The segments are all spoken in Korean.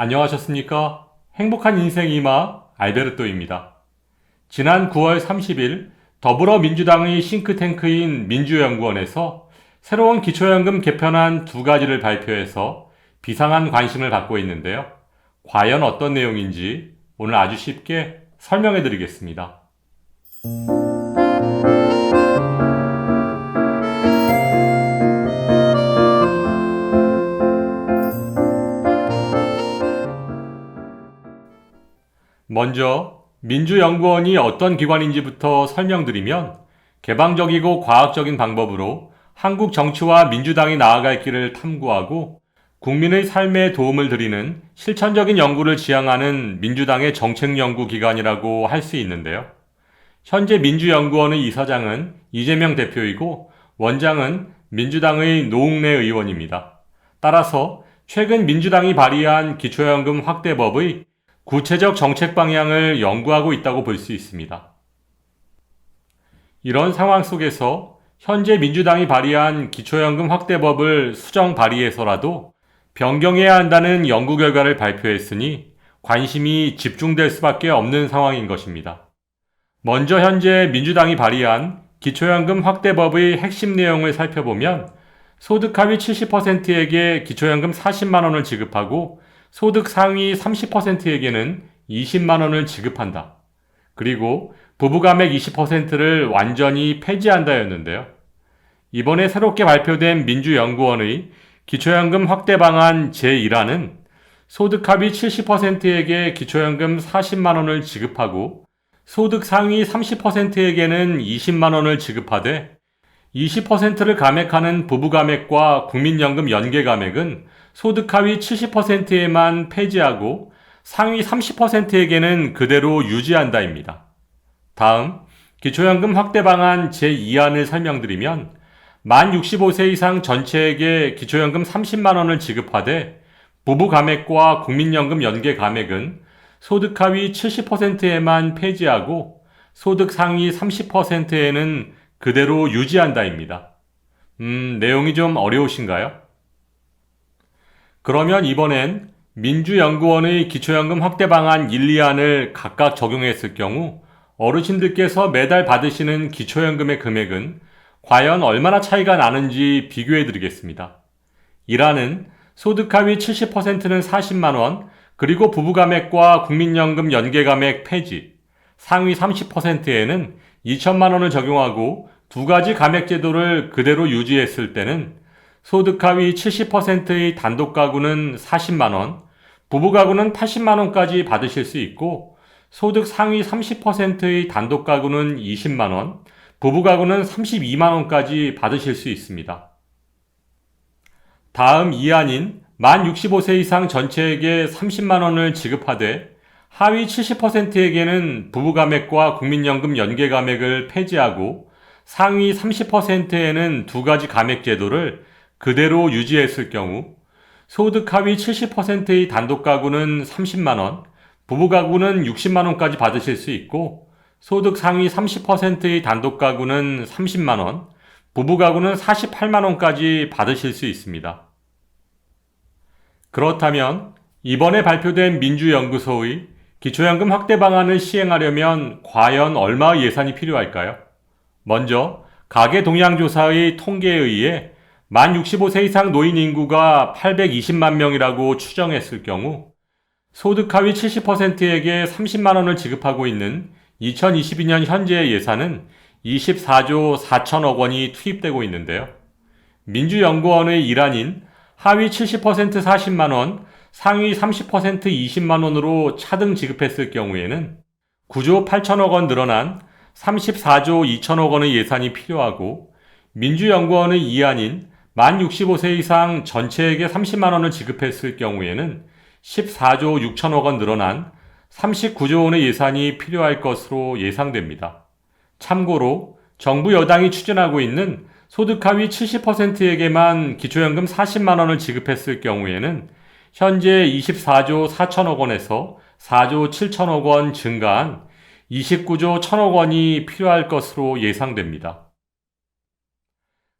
안녕하셨습니까? 행복한 인생 이마 알베르토입니다. 지난 9월 30일 더불어민주당의 싱크탱크인 민주연구원에서 새로운 기초연금 개편안 두 가지를 발표해서 비상한 관심을 받고 있는데요. 과연 어떤 내용인지 오늘 아주 쉽게 설명해 드리겠습니다. 먼저 민주연구원이 어떤 기관인지부터 설명드리면 개방적이고 과학적인 방법으로 한국 정치와 민주당이 나아갈 길을 탐구하고 국민의 삶에 도움을 드리는 실천적인 연구를 지향하는 민주당의 정책연구기관이라고 할 수 있는데요. 현재 민주연구원의 이사장은 이재명 대표이고 원장은 민주당의 노웅래 의원입니다. 따라서 최근 민주당이 발의한 기초연금 확대법의 구체적 정책 방향을 연구하고 있다고 볼 수 있습니다. 이런 상황 속에서 현재 민주당이 발의한 기초연금 확대법을 수정 발의해서라도 변경해야 한다는 연구 결과를 발표했으니 관심이 집중될 수밖에 없는 상황인 것입니다. 먼저 현재 민주당이 발의한 기초연금 확대법의 핵심 내용을 살펴보면 소득 하위 70%에게 기초연금 40만 원을 지급하고 소득 상위 30%에게는 20만 원을 지급한다. 그리고 부부감액 20%를 완전히 폐지한다였는데요. 이번에 새롭게 발표된 민주연구원의 기초연금 확대 방안 제1안은 소득 합이 70%에게 기초연금 40만 원을 지급하고 소득 상위 30%에게는 20만 원을 지급하되 20%를 감액하는 부부감액과 국민연금 연계감액은 소득 하위 70%에만 폐지하고 상위 30%에게는 그대로 유지한다입니다. 다음, 기초연금 확대 방안 제2안을 설명드리면 만 65세 이상 전체에게 기초연금 30만 원을 지급하되 부부 감액과 국민연금 연계 감액은 소득 하위 70%에만 폐지하고 소득 상위 30%에는 그대로 유지한다입니다. 음, 내용이 좀 어려우신가요? 그러면 이번엔 민주연구원의 기초연금 확대 방안 1, 2안을 각각 적용했을 경우 어르신들께서 매달 받으시는 기초연금의 금액은 과연 얼마나 차이가 나는지 비교해 드리겠습니다. 1안은 소득 하위 70%는 40만 원, 그리고 부부감액과 국민연금 연계감액 폐지, 상위 30%에는 2천만 원을 적용하고 두 가지 감액 제도를 그대로 유지했을 때는 소득 하위 70%의 단독 가구는 40만 원, 부부 가구는 80만 원까지 받으실 수 있고, 소득 상위 30%의 단독 가구는 20만 원, 부부 가구는 32만 원까지 받으실 수 있습니다. 다음 이안인 만 65세 이상 전체에게 30만 원을 지급하되, 하위 70%에게는 부부 감액과 국민연금 연계 감액을 폐지하고 상위 30%에는 두 가지 감액 제도를 그대로 유지했을 경우 소득 하위 70%의 단독 가구는 30만 원, 부부 가구는 60만 원까지 받으실 수 있고 소득 상위 30%의 단독 가구는 30만 원, 부부 가구는 48만 원까지 받으실 수 있습니다. 그렇다면 이번에 발표된 민주연구소의 기초연금 확대 방안을 시행하려면 과연 얼마의 예산이 필요할까요? 먼저 가계 동향조사의 통계에 의해 만 65세 이상 노인 인구가 820만 명이라고 추정했을 경우 소득 하위 70%에게 30만 원을 지급하고 있는 2022년 현재의 예산은 24조 4천억 원이 투입되고 있는데요. 민주연구원의 일환인 하위 70% 40만 원, 상위 30% 20만 원으로 차등 지급했을 경우에는 9조 8천억 원 늘어난 34조 2천억 원의 예산이 필요하고 민주연구원의 이안인 만 65세 이상 전체에게 30만 원을 지급했을 경우에는 14조 6천억 원 늘어난 39조 원의 예산이 필요할 것으로 예상됩니다. 참고로 정부 여당이 추진하고 있는 소득 하위 70%에게만 기초연금 40만 원을 지급했을 경우에는 현재 24조 4천억 원에서 4조 7천억 원 증가한 29조 1천억 원이 필요할 것으로 예상됩니다.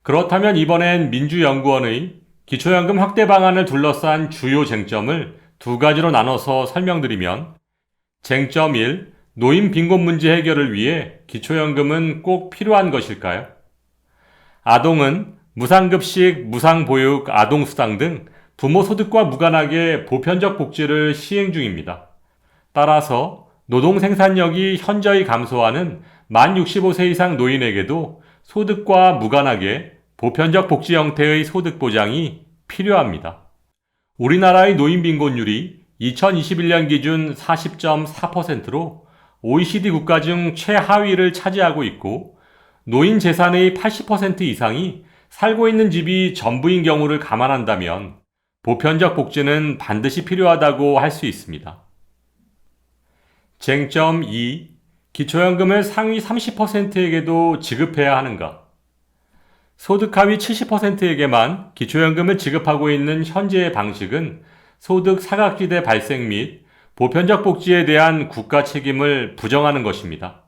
그렇다면 이번엔 민주연구원의 기초연금 확대 방안을 둘러싼 주요 쟁점을 두 가지로 나눠서 설명드리면 쟁점 1. 노인 빈곤 문제 해결을 위해 기초연금은 꼭 필요한 것일까요? 아동은 무상급식, 무상보육, 아동수당 등 부모 소득과 무관하게 보편적 복지를 시행 중입니다. 따라서 노동 생산력이 현저히 감소하는 만 65세 이상 노인에게도 소득과 무관하게 보편적 복지 형태의 소득 보장이 필요합니다. 우리나라의 노인 빈곤율이 2021년 기준 40.4%로 OECD 국가 중 최하위를 차지하고 있고 노인 재산의 80% 이상이 살고 있는 집이 전부인 경우를 감안한다면 보편적 복지는 반드시 필요하다고 할 수 있습니다. 쟁점 2. 기초연금을 상위 30%에게도 지급해야 하는가? 소득 하위 70%에게만 기초연금을 지급하고 있는 현재의 방식은 소득 사각지대 발생 및 보편적 복지에 대한 국가 책임을 부정하는 것입니다.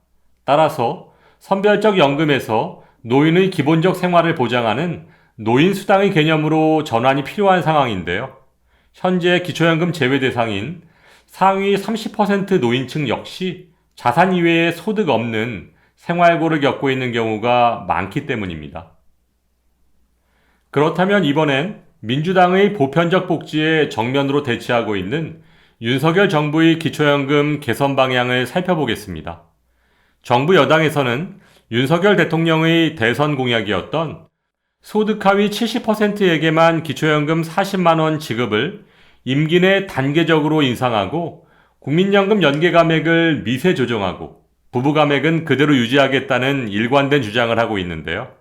따라서 선별적 연금에서 노인의 기본적 생활을 보장하는 노인 수당의 개념으로 전환이 필요한 상황인데요. 현재 기초연금 제외 대상인 상위 30% 노인층 역시 자산 이외에 소득 없는 생활고를 겪고 있는 경우가 많기 때문입니다. 그렇다면 이번엔 민주당의 보편적 복지에 정면으로 대치하고 있는 윤석열 정부의 기초연금 개선 방향을 살펴보겠습니다. 정부 여당에서는 윤석열 대통령의 대선 공약이었던 소득 하위 70%에게만 기초연금 40만원 지급을 임기 내 단계적으로 인상하고 국민연금 연계 감액을 미세 조정하고 부부 감액은 그대로 유지하겠다는 일관된 주장을 하고 있는데요.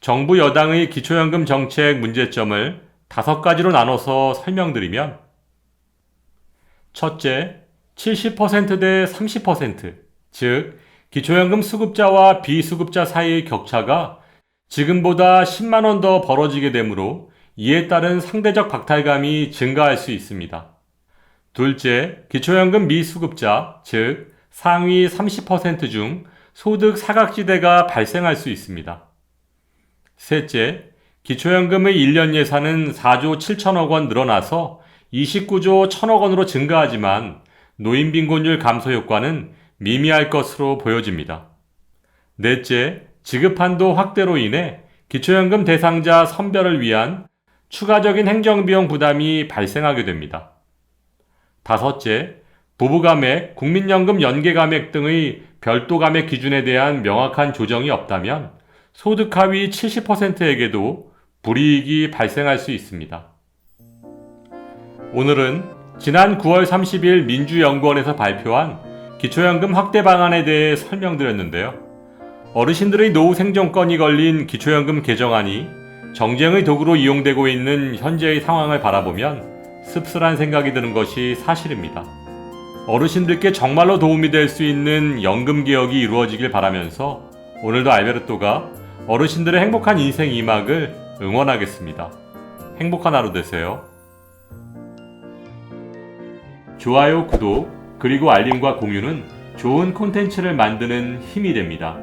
정부 여당의 기초연금 정책 문제점을 다섯 가지로 나눠서 설명드리면 첫째, 70%대 30%, 즉 기초연금 수급자와 비수급자 사이의 격차가 지금보다 10만 원 더 벌어지게 되므로 이에 따른 상대적 박탈감이 증가할 수 있습니다. 둘째, 기초연금 미수급자, 즉 상위 30%중 소득 사각지대가 발생할 수 있습니다. 셋째, 기초연금의 1년 예산은 4조 7천억 원 늘어나서 29조 1천억 원으로 증가하지만 노인 빈곤율 감소 효과는 미미할 것으로 보여집니다. 넷째, 지급 한도 확대로 인해 기초연금 대상자 선별을 위한 추가적인 행정비용 부담이 발생하게 됩니다. 다섯째, 부부감액, 국민연금 연계감액 등의 별도 감액 기준에 대한 명확한 조정이 없다면 소득 하위 70%에게도 불이익이 발생할 수 있습니다. 오늘은 지난 9월 30일 민주연구원에서 발표한 기초연금 확대 방안에 대해 설명드렸는데요. 어르신들의 노후 생존권이 걸린 기초연금 개정안이 정쟁의 도구로 이용되고 있는 현재의 상황을 바라보면 씁쓸한 생각이 드는 것이 사실입니다. 어르신들께 정말로 도움이 될 수 있는 연금 개혁이 이루어지길 바라면서 오늘도 알베르토가 어르신들의 행복한 인생 2막을 응원하겠습니다. 행복한 하루 되세요. 좋아요, 구독, 그리고 알림과 공유는 좋은 콘텐츠를 만드는 힘이 됩니다.